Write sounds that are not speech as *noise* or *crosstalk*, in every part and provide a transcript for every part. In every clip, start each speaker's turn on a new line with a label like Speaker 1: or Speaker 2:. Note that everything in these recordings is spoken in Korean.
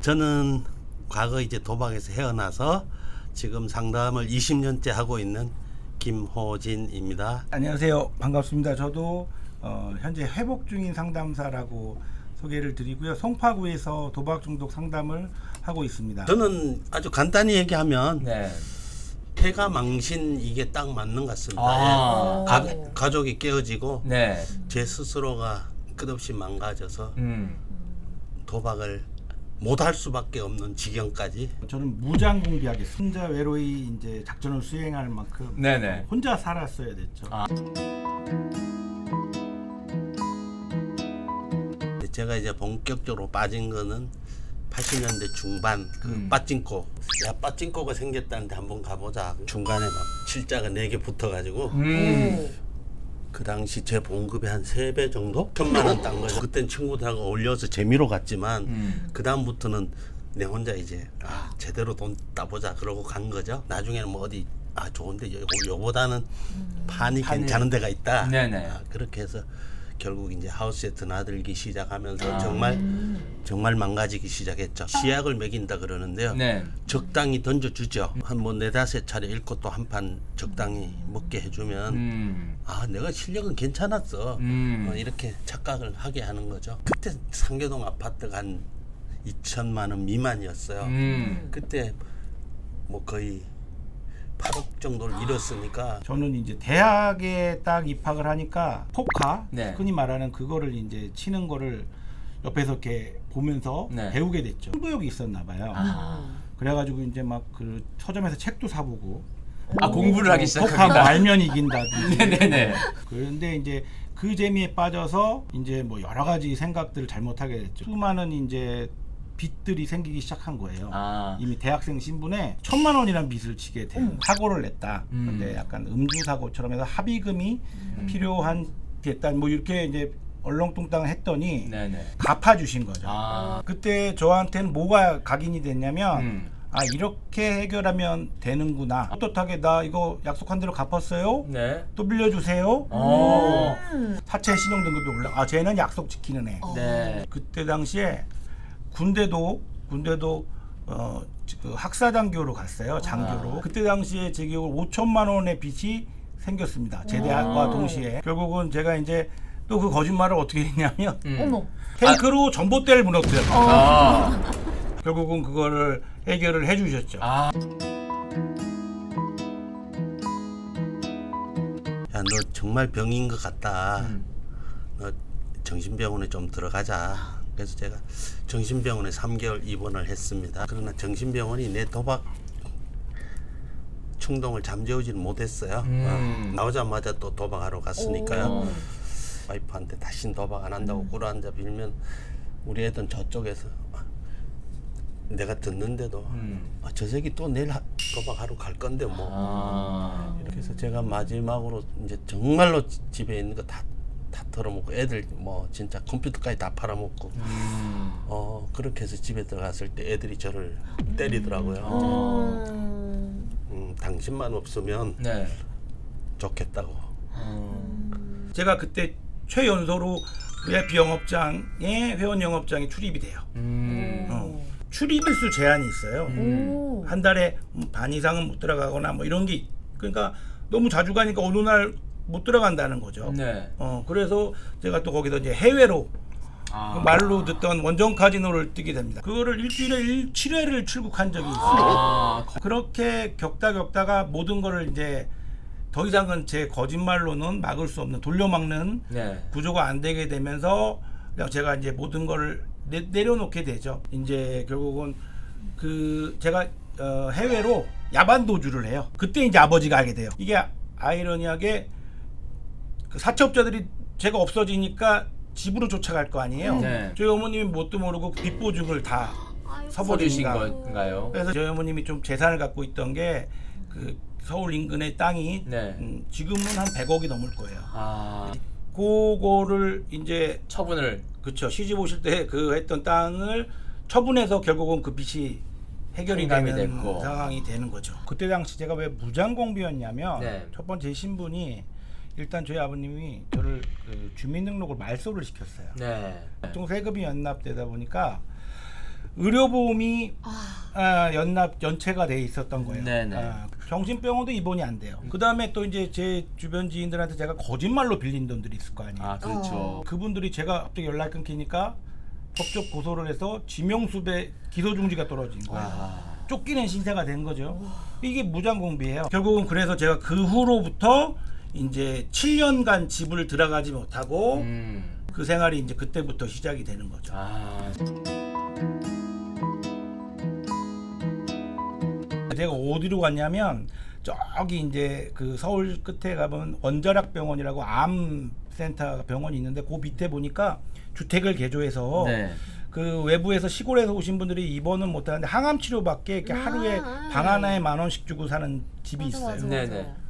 Speaker 1: 저는 과거 이제 도박에서 헤어나서 지금 상담을 20년째 하고 있는 김호진입니다.
Speaker 2: 안녕하세요. 반갑습니다. 저도 어, 현재 회복 중인 상담사라고 소개를 드리고요. 송파구에서 도박 중독 상담을 하고 있습니다.
Speaker 1: 저는 아주 간단히 얘기하면
Speaker 3: 네.
Speaker 1: 폐가 망신 이게 딱 맞는 것 같습니다.
Speaker 3: 아.
Speaker 1: 가, 가족이 깨어지고
Speaker 3: 네.
Speaker 1: 제 스스로가 끝없이 망가져서
Speaker 3: 음.
Speaker 1: 도박을 못할 수밖에 없는 지경까지
Speaker 2: 저는 무장 공비하겠습니다. 혼자 외로이 이제 작전을 수행할 만큼
Speaker 3: 네네.
Speaker 2: 혼자 살았어야 됐죠.
Speaker 3: 아.
Speaker 1: 제가 이제 본격적으로 빠진 거는 80년대 중반 그
Speaker 3: 음.
Speaker 1: 빠찡코 야 빠찡코가 생겼다는데 한번 가보자 중간에 막 칠자가 네 개 붙어가지고
Speaker 3: 음.
Speaker 1: 그 당시 제 봉급의 한 세 배 정도? 천만 원 딴 거죠. 그땐 친구들하고 어울려서 재미로 갔지만
Speaker 3: 음.
Speaker 1: 그 다음부터는 내 혼자 이제 아 제대로 돈 따보자 그러고 간 거죠. 나중에는 뭐 어디 아 좋은데 요, 요보다는 판이
Speaker 3: 판이-
Speaker 1: 괜찮은 데가 있다.
Speaker 3: 네네.
Speaker 1: 아, 그렇게 해서 결국 이제 하우스에 드나들기 시작하면서
Speaker 3: 아.
Speaker 1: 정말 정말 망가지기 시작했죠. 시약을 먹인다 그러는데요.
Speaker 3: 네.
Speaker 1: 적당히 던져주죠. 한뭐 네다섯 차례 읽고 또 한 판 적당히 먹게 해주면
Speaker 3: 음.
Speaker 1: 아 내가 실력은 괜찮았어
Speaker 3: 음.
Speaker 1: 어, 이렇게 착각을 하게 하는 거죠 그때 상계동 아파트가 한 2천만 원 미만이었어요
Speaker 3: 음.
Speaker 1: 그때 뭐 거의 8억 정도를 잃었으니까
Speaker 2: 저는 이제 대학에 딱 입학을 하니까 포카
Speaker 3: 네.
Speaker 2: 흔히 말하는 그거를 이제 치는 거를 옆에서 이렇게 보면서
Speaker 3: 네.
Speaker 2: 배우게 됐죠. 승부욕이 있었나 봐요.
Speaker 3: 아.
Speaker 2: 그래가지고 이제 막 그 서점에서 책도 사보고
Speaker 3: 아 공부를 하기
Speaker 2: 포카가
Speaker 3: 시작합니다.
Speaker 2: 알면 이긴다든지.
Speaker 3: 네네네. *laughs*
Speaker 2: 그런데 이제 그 재미에 빠져서 이제 뭐 여러 가지 생각들을 잘못하게 됐죠. 수많은 이제 빚들이 생기기 시작한 거예요.
Speaker 3: 아.
Speaker 2: 이미 대학생 신분에 천만 원이라는 빚을 지게 된 사고를 냈다.
Speaker 3: 음.
Speaker 2: 근데 약간 음주 사고처럼 해서 합의금이 필요한 됐다. 뭐 이렇게 이제 얼렁뚱땅 했더니
Speaker 3: 네네.
Speaker 2: 갚아주신 거죠.
Speaker 3: 아.
Speaker 2: 그때 저한테는 뭐가 각인이 됐냐면
Speaker 3: 음.
Speaker 2: 아 이렇게 해결하면 되는구나. 떳떳하게 나 이거 약속한 대로 갚았어요.
Speaker 3: 네.
Speaker 2: 또 빌려주세요.
Speaker 3: 어.
Speaker 2: 사채 신용등급이 올라. 아 쟤는 약속 지키는 애.
Speaker 3: 네.
Speaker 2: 그때 당시에 군대도 군대도 어, 그 학사장교로 갔어요. 장교로. 그때 당시에 제 기억으로 5천만 원의 빚이 생겼습니다. 제대학과 동시에. 결국은 제가 이제 또 그 거짓말을 어떻게 했냐면
Speaker 3: 음.
Speaker 4: 어머.
Speaker 2: 탱크로 전봇대를 무너뜨렸어요.
Speaker 3: 아.
Speaker 2: 결국은 그거를 해결을 해 주셨죠.
Speaker 3: 아.
Speaker 1: 야 너 정말 병인 것 같다
Speaker 3: 음.
Speaker 1: 너 정신병원에 좀 들어가자 그래서 제가 정신병원에 3개월 입원을 했습니다 그러나 정신병원이 내 도박 충동을 잠재우지는 못했어요
Speaker 3: 음.
Speaker 1: 어, 나오자마자 또 도박하러 갔으니까요
Speaker 3: 어.
Speaker 1: 와이프한테 다신 도박 안 한다고 꿇어앉아 빌면 우리 애들은 저쪽에서 아, 내가 듣는데도
Speaker 3: 음.
Speaker 1: 아, 저 새끼 또 내일 하- 도박하러 갈 건데 뭐
Speaker 3: 아.
Speaker 1: 이렇게 해서 제가 마지막으로 이제 정말로 지- 집에 있는 거 다 다 털어먹고 애들 뭐 진짜 컴퓨터까지 다 팔아먹고
Speaker 3: 음.
Speaker 1: 어 그렇게 해서 집에 들어갔을 때 애들이 저를 때리더라고요.
Speaker 4: 음.
Speaker 1: 음, 당신만 없으면
Speaker 3: 네.
Speaker 1: 좋겠다고.
Speaker 3: 음.
Speaker 2: 제가 그때 최연소로 VIP 영업장에 회원 영업장에 출입이 돼요.
Speaker 3: 음.
Speaker 2: 어. 출입일수 제한이 있어요.
Speaker 4: 오.
Speaker 2: 한 달에 반 이상은 못 들어가거나 뭐 이런 게 있- 그러니까 너무 자주 가니까 어느 날 못 들어간다는 거죠.
Speaker 3: 네.
Speaker 2: 어 그래서 제가 또 거기서 이제 해외로
Speaker 3: 아.
Speaker 2: 그 말로 듣던 원정 카지노를 뜨게 됩니다. 그거를 일주일에 일 7회를 출국한 적이 있어요.
Speaker 3: 아.
Speaker 2: 그렇게 겪다 겪다가 모든 거를 이제 더 이상은 제 거짓말로는 막을 수 없는 돌려막는
Speaker 3: 네.
Speaker 2: 구조가 안 되게 되면서 제가 이제 모든 거를 내, 내려놓게 되죠. 이제 결국은 그 제가 어, 해외로 야반 도주를 해요. 그때 이제 아버지가 알게 돼요. 이게 아이러니하게 그 사채업자들이 제가 없어지니까 집으로 쫓아갈 거 아니에요.
Speaker 3: 네.
Speaker 2: 저희 어머님이 뭣도 모르고 빚보증을 다
Speaker 3: 서버리신. 건가요?
Speaker 2: 그래서 저희 어머님이 좀 재산을 갖고 있던 게 그 서울 인근의 땅이
Speaker 3: 네.
Speaker 2: 음, 지금은 한 100억이 넘을 거예요.
Speaker 3: 아.
Speaker 2: 그거를 이제
Speaker 3: 처분을
Speaker 2: 그쵸 시집 오실 때 그 했던 땅을 처분해서 결국은 그 빚이 해결이 되는
Speaker 3: 됐고.
Speaker 2: 상황이 되는 거죠. 그때 당시 제가 왜 무장공비였냐면
Speaker 3: 네.
Speaker 2: 첫 번째 신분이 일단 저희 아버님이 저를 그 주민등록을 말소를 시켰어요.
Speaker 3: 네.
Speaker 2: 보통 세금이 연납되다 보니까 의료보험이
Speaker 4: 아,
Speaker 2: 아, 연납 연체가 돼 있었던 거예요.
Speaker 3: 네네.
Speaker 2: 아, 정신병원도 입원이 안 돼요. 그 다음에 또 이제 제 주변 지인들한테 제가 거짓말로 빌린 돈들이 있을 거 아니에요.
Speaker 3: 아 그렇죠.
Speaker 4: 어.
Speaker 2: 그분들이 제가 갑자기 연락 끊기니까 법적 고소를 해서 지명수배 기소 중지가 떨어진 거예요.
Speaker 3: 아.
Speaker 2: 쫓기는 신세가 된 거죠. 이게 무장공비예요. 결국은 그래서 제가 그 후로부터 이제 7년간 집을 들어가지 못하고
Speaker 3: 음.
Speaker 2: 그 생활이 이제 그때부터 시작이 되는 거죠.
Speaker 3: 아.
Speaker 2: 제가 어디로 갔냐면 저기 이제 그 서울 끝에 가면 원자력 병원이라고 암 센터 병원이 있는데 그 밑에 보니까 주택을 개조해서
Speaker 3: 네.
Speaker 2: 그 외부에서 시골에서 오신 분들이 입원은 못 하는데 항암 치료밖에 이렇게
Speaker 4: 아,
Speaker 2: 하루에
Speaker 4: 아.
Speaker 2: 방 하나에 만 원씩 주고 사는 집이
Speaker 4: 맞아,
Speaker 2: 있어요.
Speaker 4: 맞아,
Speaker 3: 네네.
Speaker 4: 맞아.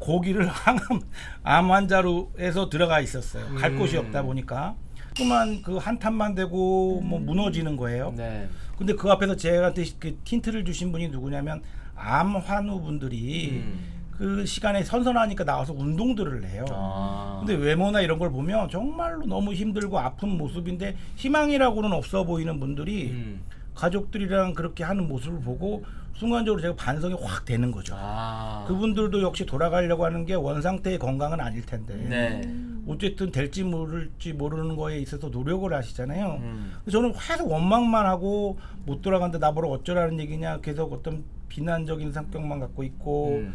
Speaker 2: 거기를 항암 암 환자로 해서 들어가 있었어요. 갈
Speaker 3: 음.
Speaker 2: 곳이 없다 보니까 그만 그 한탄만 되고 뭐 무너지는 거예요.
Speaker 3: 네.
Speaker 2: 근데 그 앞에서 제한테 그 틴트를 주신 분이 누구냐면 암 환우분들이
Speaker 3: 음.
Speaker 2: 그 시간에 선선하니까 나와서 운동들을 해요.
Speaker 3: 아.
Speaker 2: 근데 외모나 이런 걸 보면 정말로 너무 힘들고 아픈 모습인데 희망이라고는 없어 보이는 분들이
Speaker 3: 음.
Speaker 2: 가족들이랑 그렇게 하는 모습을 보고 순간적으로 제가 반성이 확 되는 거죠.
Speaker 3: 아.
Speaker 2: 그분들도 역시 돌아가려고 하는 게 원상태의 건강은 아닐 텐데
Speaker 3: 네.
Speaker 2: 어쨌든 될지 모를지 모르는 거에 있어서 노력을 하시잖아요.
Speaker 3: 음.
Speaker 2: 저는 계속 원망만 하고 못 돌아간다 나보러 어쩌라는 얘기냐 계속 어떤 비난적인 성격만 갖고 있고
Speaker 3: 음.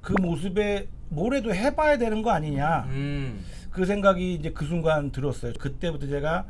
Speaker 2: 그 모습에 뭐래도 해봐야 되는 거 아니냐
Speaker 3: 음.
Speaker 2: 그 생각이 이제 그 순간 들었어요. 그때부터 제가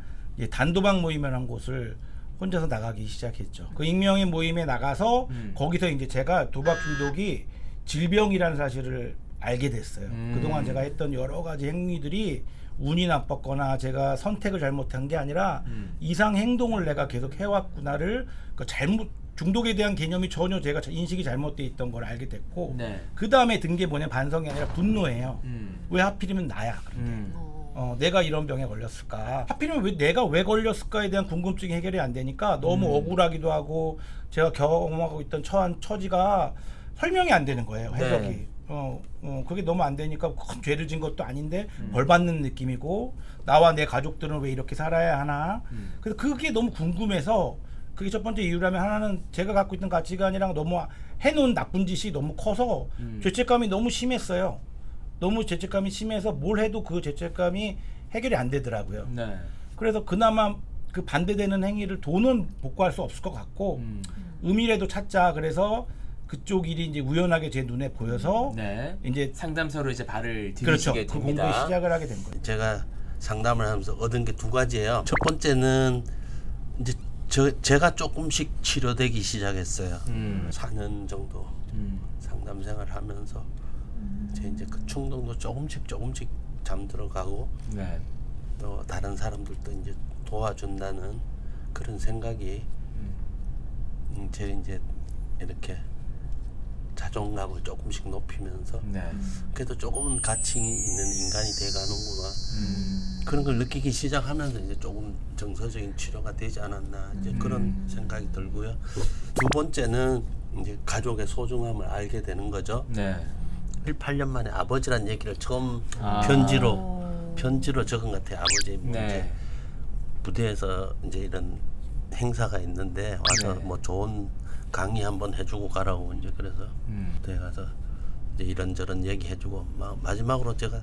Speaker 2: 단도박 모임이라는 곳을 혼자서 나가기 시작했죠. 그 익명의 모임에 나가서
Speaker 3: 음.
Speaker 2: 거기서 이제 제가 도박 중독이 질병이라는 사실을 알게 됐어요.
Speaker 3: 음.
Speaker 2: 그동안 제가 했던 여러 가지 행위들이 운이 나빴거나 제가 선택을 잘못한 게 아니라
Speaker 3: 음.
Speaker 2: 이상 행동을 내가 계속 해왔구나를 그 잘못 중독에 대한 개념이 전혀 제가 인식이 잘못돼 있던 걸 알게 됐고
Speaker 3: 네.
Speaker 2: 그 다음에 든 게 뭐냐 반성이 아니라 분노예요.
Speaker 3: 음.
Speaker 2: 왜 하필이면 나야? 그런데.
Speaker 3: 음.
Speaker 4: 어.
Speaker 2: 어, 내가 이런 병에 걸렸을까? 하필이면 왜 내가 왜 걸렸을까에 대한 궁금증이 해결이 안 되니까 너무
Speaker 3: 음.
Speaker 2: 억울하기도 하고 제가 경험하고 있던 처한 처지가 설명이 안 되는 거예요. 해석이.
Speaker 3: 네.
Speaker 2: 어, 어, 그게 너무 안 되니까 큰 죄를 진 것도 아닌데
Speaker 3: 음.
Speaker 2: 벌 받는 느낌이고 나와 내 가족들은 왜 이렇게 살아야 하나?
Speaker 3: 음.
Speaker 2: 그래서 그게 너무 궁금해서 그게 첫 번째 이유라면 하나는 제가 갖고 있던 가치관이랑 너무 해놓은 나쁜 짓이 너무 커서
Speaker 3: 음.
Speaker 2: 죄책감이 너무 심했어요. 너무 죄책감이 심해서 뭘 해도 그 죄책감이 해결이 안 되더라고요.
Speaker 3: 네.
Speaker 2: 그래서 그나마 그 반대되는 행위를 돈은 복구할 수 없을 것 같고
Speaker 3: 음.
Speaker 2: 의미라도 찾자 그래서 그쪽 일이 이제 우연하게 제 눈에 보여서
Speaker 3: 네.
Speaker 2: 이제
Speaker 3: 상담소로 이제 발을
Speaker 2: 그렇죠
Speaker 3: 들이시게
Speaker 2: 그 공부에
Speaker 3: 됩니다.
Speaker 2: 시작을 하게 된 거예요.
Speaker 1: 제가 상담을 하면서 얻은 게 두 가지예요. 첫 번째는 이제 저 제가 조금씩 치료되기 시작했어요.
Speaker 3: 음.
Speaker 1: 4년 정도
Speaker 3: 음.
Speaker 1: 상담 생활을 하면서 제 이제 그 충동도 조금씩 조금씩 잠들어가고
Speaker 3: 네.
Speaker 1: 또 다른 사람들도 이제 도와준다는 그런 생각이
Speaker 3: 음.
Speaker 1: 음, 제 이제 이렇게 자존감을 조금씩 높이면서
Speaker 3: 네.
Speaker 1: 그래도 조금은 가치 있는 인간이 돼가는구나
Speaker 3: 음.
Speaker 1: 그런 걸 느끼기 시작하면서 이제 조금 정서적인 치료가 되지 않았나 이제 그런 생각이 들고요. 두 번째는 이제 가족의 소중함을 알게 되는 거죠.
Speaker 3: 네.
Speaker 1: 7, 8년 만에 아버지란 얘기를 처음
Speaker 3: 아.
Speaker 1: 편지로
Speaker 4: 어.
Speaker 1: 편지로 적은 것 같아요. 아버지 뭐 이제
Speaker 3: 네.
Speaker 1: 부대에서 이제 이런 행사가 있는데 와서
Speaker 3: 네.
Speaker 1: 뭐 좋은 강의 한번 해주고 가라고 이제 그래서
Speaker 3: 음.
Speaker 1: 부대에 가서 이제 이런저런 얘기 해주고 마, 마지막으로 제가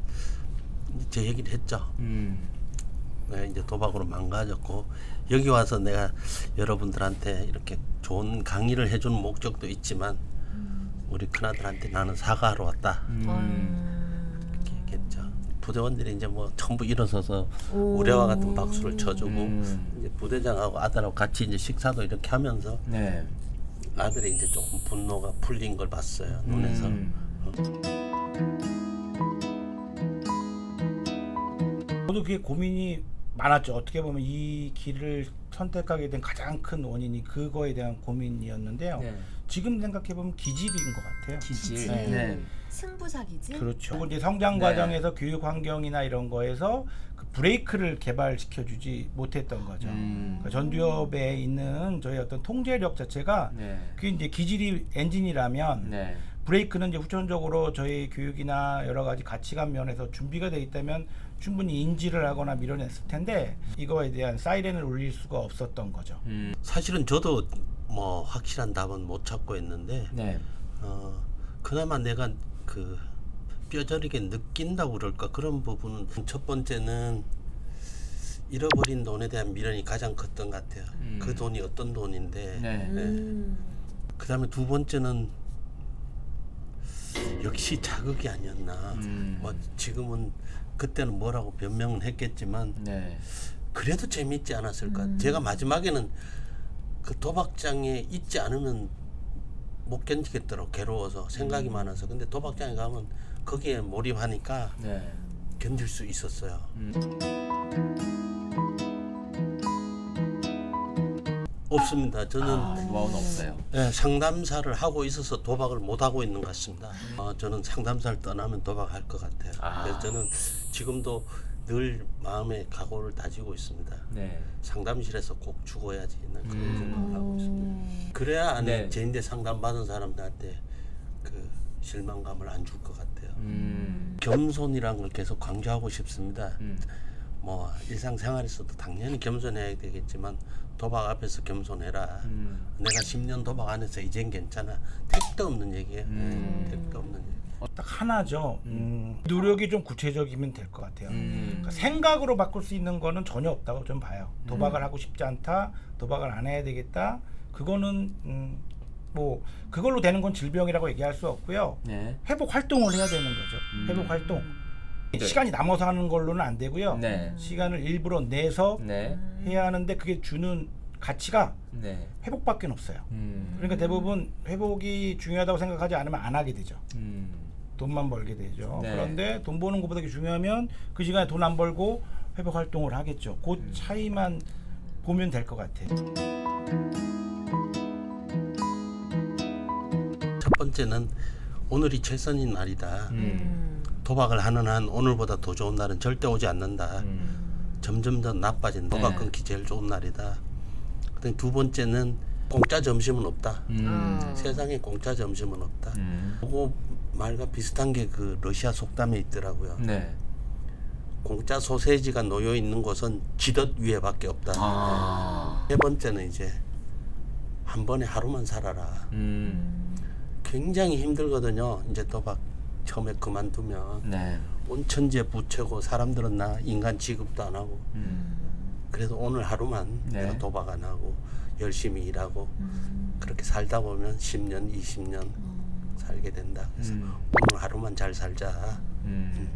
Speaker 1: 제 얘기를 했죠.
Speaker 3: 음.
Speaker 1: 내가 이제 도박으로 망가졌고 여기 와서 내가 여러분들한테 이렇게 좋은 강의를 해주는 목적도 있지만 우리 큰아들한테 나는 사과하러 왔다
Speaker 3: 음.
Speaker 4: 음.
Speaker 1: 이렇게 얘기했죠. 부대원들이 이제 뭐 전부 일어서서
Speaker 4: 오.
Speaker 1: 우리와 같은 박수를 쳐주고
Speaker 3: 음.
Speaker 1: 이제 부대장하고 아들하고 같이 이제 식사도 이렇게 하면서
Speaker 3: 네.
Speaker 1: 아들이 이제 조금 분노가 풀린 걸 봤어요 눈에서.
Speaker 3: 음.
Speaker 2: 저도 그게 고민이 많았죠. 어떻게 보면 이 길을 선택하게 된 가장 큰 원인이 그거에 대한 고민이었는데요.
Speaker 3: 네.
Speaker 2: 지금 생각해 보면 기질인 것 같아요.
Speaker 3: 기질.
Speaker 4: 기질.
Speaker 3: 네.
Speaker 4: 승부사기지.
Speaker 2: 그렇죠. 그리고 이제 성장
Speaker 3: 네.
Speaker 2: 과정에서 교육 환경이나 이런 거에서 그 브레이크를 개발시켜 주지 못했던 거죠.
Speaker 3: 음.
Speaker 2: 그러니까 전두엽에 있는 저희 어떤 통제력 자체가
Speaker 3: 네.
Speaker 2: 그게 이제 기질이 엔진이라면
Speaker 3: 네.
Speaker 2: 브레이크는 이제 후천적으로 저희 교육이나 여러 가지 가치관 면에서 준비가 돼 있다면 충분히 인지를 하거나 밀어냈을 텐데 이거에 대한 사이렌을 울릴 수가 없었던 거죠.
Speaker 3: 음.
Speaker 1: 사실은 저도 뭐 확실한 답은 못 찾고 있는데
Speaker 3: 네.
Speaker 1: 어, 그나마 내가 그 뼈저리게 느낀다고 그럴까 그런 부분은 첫 번째는 잃어버린 돈에 대한 미련이 가장 컸던 것 같아요.
Speaker 3: 음.
Speaker 1: 그 돈이 어떤 돈인데
Speaker 3: 네.
Speaker 4: 음.
Speaker 1: 그 다음에 두 번째는 역시 자극이 아니었나.
Speaker 3: 음.
Speaker 1: 뭐 지금은 그때는 뭐라고 변명은 했겠지만
Speaker 3: 네.
Speaker 1: 그래도 재밌지 않았을까.
Speaker 4: 음.
Speaker 1: 제가 마지막에는 그 도박장에 있지 않으면 못 견디겠더라고 괴로워서 생각이
Speaker 3: 음.
Speaker 1: 많아서. 근데 도박장에 가면 거기에 몰입하니까
Speaker 3: 네.
Speaker 1: 견딜 수 있었어요. 없습니다. 저는
Speaker 3: 아, 노하우는 없어요.
Speaker 1: 네, 상담사를 하고 있어서 도박을 못 하고 있는 것 같습니다. 어, 저는 상담사를 떠나면 도박할 것 같아요.
Speaker 3: 아.
Speaker 1: 그래서 저는 지금도 늘 마음의 각오를 다지고 있습니다.
Speaker 3: 네.
Speaker 1: 상담실에서 꼭 죽어야지 난 그런
Speaker 3: 음.
Speaker 1: 생각을 하고 있습니다. 그래야 안에
Speaker 3: 네.
Speaker 1: 제인대 상담 받은 사람들한테 그 실망감을 안 줄 것 같아요.
Speaker 3: 음.
Speaker 1: 겸손이란 걸 계속 강조하고 싶습니다.
Speaker 3: 음.
Speaker 1: 뭐 일상생활에서도 당연히 겸손해야 되겠지만 도박 앞에서 겸손해라.
Speaker 3: 음.
Speaker 1: 내가 10년 도박 안 해서 이젠 괜찮아. 택도 없는 얘기예요.
Speaker 3: 음.
Speaker 1: 네, 택도 없는 얘기.
Speaker 2: 딱 하나죠. 음, 노력이 좀 구체적이면 될 것 같아요.
Speaker 3: 음.
Speaker 2: 그러니까 생각으로 바꿀 수 있는 거는 전혀 없다고 좀 봐요. 도박을 하고 싶지 않다, 도박을 안 해야 되겠다. 그거는 음, 뭐 그걸로 되는 건 질병이라고 얘기할 수 없고요.
Speaker 3: 네.
Speaker 2: 회복 활동을 해야 되는 거죠.
Speaker 3: 음.
Speaker 2: 회복 활동.
Speaker 3: 네.
Speaker 2: 시간이 남아서 하는 걸로는 안 되고요.
Speaker 3: 네.
Speaker 2: 시간을 일부러 내서
Speaker 3: 네.
Speaker 2: 해야 하는데 그게 주는 가치가
Speaker 3: 네.
Speaker 2: 회복밖에 없어요.
Speaker 3: 음.
Speaker 2: 그러니까 대부분 회복이 중요하다고 생각하지 않으면 안 하게 되죠.
Speaker 3: 음.
Speaker 2: 돈만 벌게 되죠.
Speaker 3: 네.
Speaker 2: 그런데 돈 버는 것보다 더 중요하면 그 시간에 돈 안 벌고 회복 활동을 하겠죠. 그
Speaker 3: 음.
Speaker 2: 차이만 보면 될 것 같아요.
Speaker 1: 첫 번째는 오늘이 최선인 날이다.
Speaker 3: 음.
Speaker 1: 도박을 하는 한 오늘보다 더 좋은 날은 절대 오지 않는다.
Speaker 3: 음.
Speaker 1: 점점 더 나빠진 도박
Speaker 3: 네.
Speaker 1: 끊기 제일 좋은 날이다. 그다음 두 번째는 공짜 점심은 없다.
Speaker 3: 음.
Speaker 1: 세상에 공짜 점심은 없다.
Speaker 3: 음.
Speaker 1: 그거 말과 비슷한 게 그 러시아 속담에 있더라고요.
Speaker 3: 네.
Speaker 1: 공짜 소세지가 놓여 있는 곳은 지덧 위에밖에 없다.
Speaker 3: 아.
Speaker 1: 세 번째는 이제 한 번에 하루만 살아라.
Speaker 3: 음.
Speaker 1: 굉장히 힘들거든요. 이제 도박 처음에 그만두면
Speaker 3: 네.
Speaker 1: 온천지에 부채고 사람들은 나 인간 취급도 안 하고
Speaker 3: 음.
Speaker 1: 그래도 오늘 하루만
Speaker 3: 네.
Speaker 1: 내가 도박 안 하고 열심히 일하고 그렇게 살다 보면 10년, 20년 살게 된다. 그래서
Speaker 3: 음.
Speaker 1: 오늘 하루만 잘 살자.
Speaker 3: 음.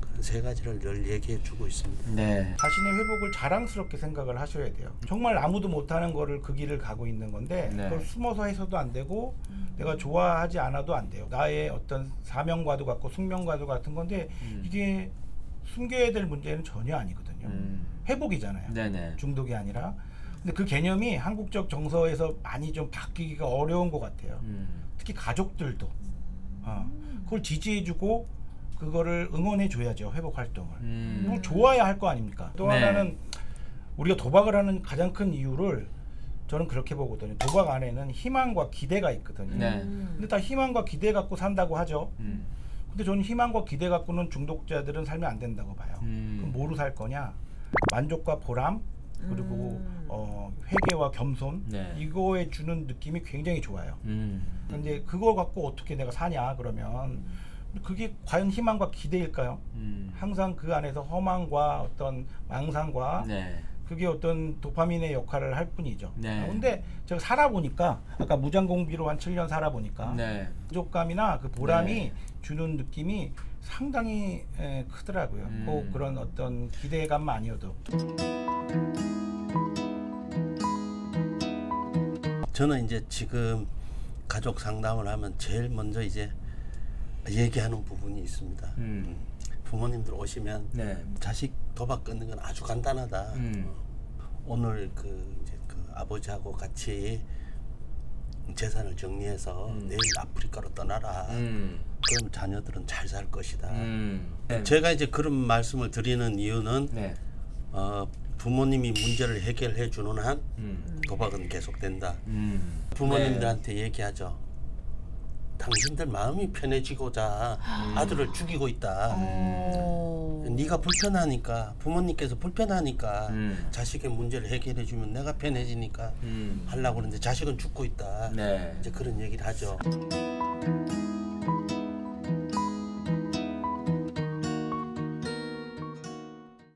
Speaker 1: 그런 세 가지를 늘 얘기해 주고 있습니다.
Speaker 3: 네.
Speaker 2: 자신의 회복을 자랑스럽게 생각을 하셔야 돼요. 정말 아무도 못하는 거를 그 길을 가고 있는 건데
Speaker 3: 네.
Speaker 2: 그걸 숨어서 해서도 안 되고 내가 좋아하지 않아도 안 돼요. 나의 어떤 사명과도 같고 숙명과도 같은 건데
Speaker 3: 음.
Speaker 2: 이게 숨겨야 될 문제는 전혀 아니거든요.
Speaker 3: 음.
Speaker 2: 회복이잖아요.
Speaker 3: 네네.
Speaker 2: 중독이 아니라. 근데 그 개념이 한국적 정서에서 많이 좀 바뀌기가 어려운 것 같아요.
Speaker 3: 음.
Speaker 2: 특히 가족들도 어, 그걸 지지해주고 그거를 응원해줘야죠 회복 활동을.
Speaker 3: 음.
Speaker 2: 뭐 좋아야 할 거 아닙니까? 또
Speaker 3: 네.
Speaker 2: 하나는 우리가 도박을 하는 가장 큰 이유를 저는 그렇게 보거든요. 도박 안에는 희망과 기대가 있거든요.
Speaker 3: 네.
Speaker 2: 근데 다 희망과 기대 갖고 산다고 하죠.
Speaker 3: 음.
Speaker 2: 근데 저는 희망과 기대 갖고는 중독자들은 살면 안 된다고 봐요.
Speaker 3: 음.
Speaker 2: 그럼 뭐로 살 거냐? 만족과 보람 그리고
Speaker 4: 음.
Speaker 2: 어, 회개와 겸손
Speaker 3: 네.
Speaker 2: 이거에 주는 느낌이 굉장히 좋아요.
Speaker 3: 음.
Speaker 2: 근데 그거 갖고 어떻게 내가 사냐 그러면 그게 과연 희망과 기대일까요?
Speaker 3: 음.
Speaker 2: 항상 그 안에서 허망과 어떤 망상과
Speaker 3: 네.
Speaker 2: 그게 어떤 도파민의 역할을 할 뿐이죠.
Speaker 3: 네.
Speaker 2: 아, 근데 제가 살아보니까 아까 무장공비로 한 7년 살아보니까
Speaker 3: 네.
Speaker 2: 만족감이나 그 보람이
Speaker 3: 네.
Speaker 2: 주는 느낌이 상당히 에, 크더라고요.
Speaker 3: 음.
Speaker 2: 꼭 그런 어떤 기대감만 아니어도.
Speaker 1: 저는 이제 지금 가족 상담을 하면 제일 먼저 이제 얘기하는 부분이 있습니다.
Speaker 3: 음.
Speaker 1: 부모님들 오시면
Speaker 3: 네.
Speaker 1: 자식 도박 끊는 건 아주 간단하다.
Speaker 3: 음.
Speaker 1: 오늘 그 이제 그 아버지하고 같이 재산을 정리해서
Speaker 3: 음.
Speaker 1: 내일 아프리카로 떠나라.
Speaker 3: 음.
Speaker 1: 그럼 자녀들은 잘 살 것이다.
Speaker 3: 음. 네.
Speaker 1: 제가 이제 그런 말씀을 드리는 이유는
Speaker 3: 네.
Speaker 1: 어, 부모님이 문제를 해결해 주는 한
Speaker 3: 음.
Speaker 1: 도박은 계속된다.
Speaker 3: 음.
Speaker 1: 부모님들한테 얘기하죠. 당신들 마음이 편해지고자 아들을 죽이고 있다.
Speaker 4: 어.
Speaker 1: 네가 불편하니까 부모님께서 불편하니까
Speaker 3: 음.
Speaker 1: 자식의 문제를 해결해 주면 내가 편해지니까
Speaker 3: 음.
Speaker 1: 하려고 그러는데 자식은 죽고 있다.
Speaker 3: 네.
Speaker 1: 이제 그런 얘기를 하죠.